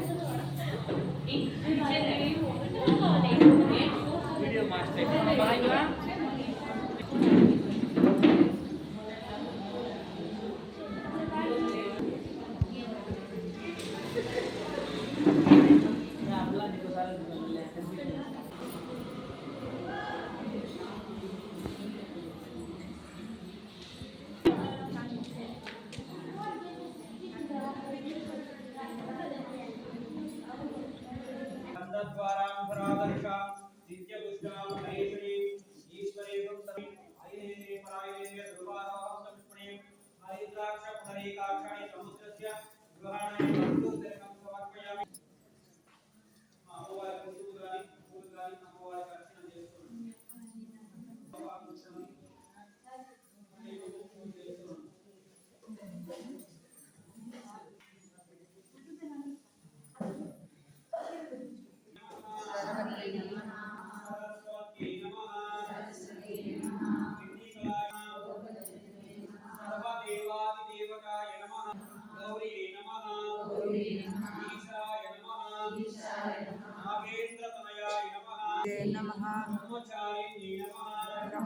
ছোট ছোট द्वारां परादर्शां नित्यपुष्टां महेश्वरीं ईश्वरेणं सति हरिः परायणे ध्रुवारोहं समिष्पणीं हरिद्राक्ष हरिकाक्षाणि समुद्रस्य, गृहाणानि वस्तुस्य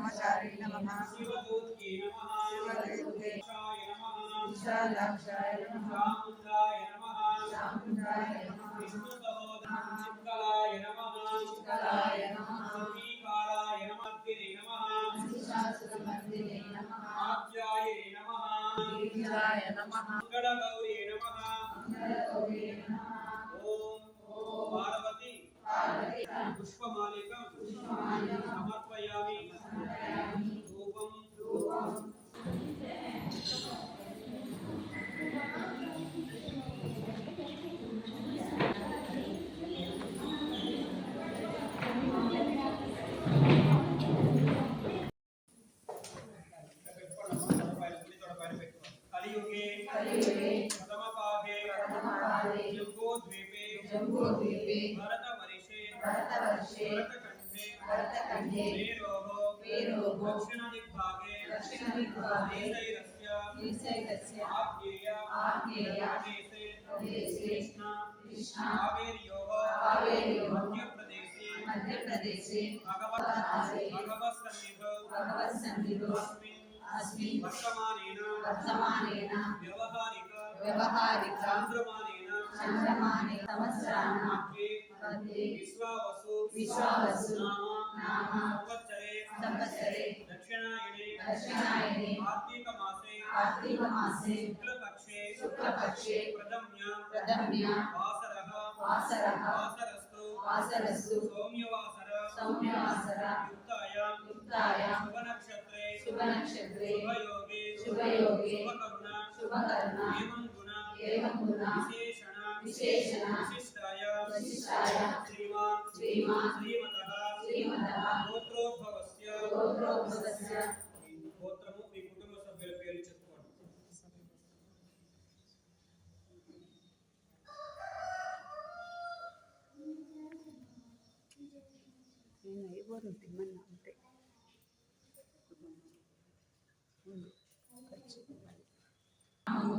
బ్రహ్మచారి నమః శివదూత్యే నమః శివదూత్యే ఈశాయ నమః విశాలాక్షాయ నమః చాముండాయ నమః చాముండాయ నమః విష్ణు సహోదర చిత్కలాయ నమః చిత్కలాయ నమః శ్రీకారాయ నమః గిరి నమః శాస్త్రమందిరే నమః ఆప్యాయే నమః గిరిజాయ నమః प्रथमपादे जम्बोद्वीपे जम्बोद्वीपे भरतवर्षे भरतवर्षे भरतखण्डे भरतखण्डे वेरोः वेरोः दक्षिणदिग्भागे दक्षिणदिग्भागे देशैरस्य देशैरस्य आज्ञेया आज्ञेया देशे देशे कृष्णा कृष्णा कावेर्योः कावेर्योः मध्यप्रदेशे मध्यप्रदेशे भगवत् भगवत् सन्निधौ भगवत् सन्निधौ अस्मिन् अस्मिन् वर्तमानेन वर्तमानेन व्यव వ్యవహారిక చంద్రమానే సంవత్సరాణ విశ్వావసు విశ్వావసు నామ సంవత్సరే దక్షిణాయనే దక్షిణాయనే కార్తీక మాసే కార్తీక మాసే శుక్లపక్షే శుక్లపక్షే ప్రథమ్య ప్రథమ్య వాసరః వాసరః వాసరస్తు వాసరస్సు సౌమ్యవాసర సౌమ్యవాసర యుక్తాయ యుక్తాయ శుభనక్షత్రే శుభనక్షత్రే శుభయోగే శుభయోగే శుభకరుణ శుభకర్ణ విశేషణ విశిష్టాయ విశిష్టాయ శ్రీమాన్ శ్రీమాన్ శ్రీమతః శ్రీమతః గోత్రోద్భవస్య. గోత్రోద్భవస్య. గోత్రము మీ కుటుంబ సభ్యుల పేర్లు చెప్పుకోండి. నేను ఎవరు తిమ్మన్నా? అంతే.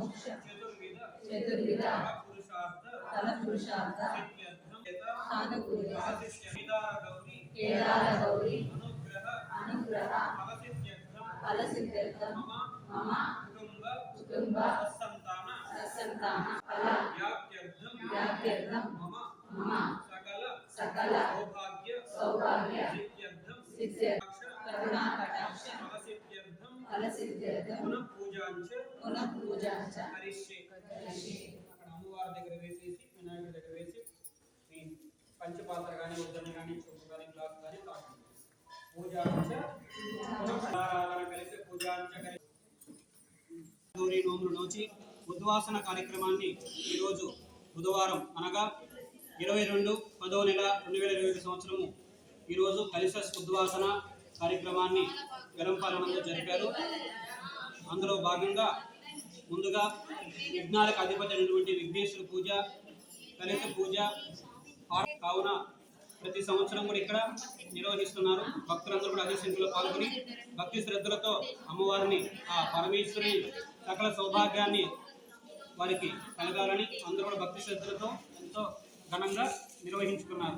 మోక్ష చతుర్విధ ఫల పురుషార్థ కేదార గౌరీ అనుగ్రహ ఫలసిద్ధ్యర్థం ఫల సిద్ధ్యర్థం మమ కుటుంబ సత్సంతాన ఫల వ్యాప్త్యర్థం మమ సకల సౌభాగ్య సౌభాగ్య కరుణా కటాక్ష అక్కడ అమ్మవారి దగ్గర వేసేసి వినాయకుడి దగ్గర వేసి మీ పంచపాత్ర కానీ ఉద్దరణ కానీ చుట్టూ కానీ గ్లాస్ కానీ తాకండి పూజాంచ కలిసి పూజాంచ కలిసి నోములు నోచి ఉద్వాసన కార్యక్రమాన్ని ఈరోజు బుధవారం అనగా ఇరవై రెండు పదో నెల రెండు వేల ఇరవై సంవత్సరము ఈరోజు కలిస ఉద్వాసన కార్యక్రమాన్ని వెలంపాలనంలో జరిపారు. అందులో భాగంగా ముందుగా విఘ్నాలకు అధిపతి అయినటువంటి విఘ్నేశ్వర పూజ కలిసి పూజ కావున ప్రతి సంవత్సరం కూడా ఇక్కడ నిర్వహిస్తున్నారు. భక్తులందరూ కూడా అదే సంఖ్యలో పాల్గొని భక్తి శ్రద్ధలతో అమ్మవారిని ఆ పరమేశ్వరి సకల సౌభాగ్యాన్ని వారికి కలగాలని అందరూ కూడా భక్తి శ్రద్ధలతో ఎంతో ఘనంగా నిర్వహించుకున్నారు.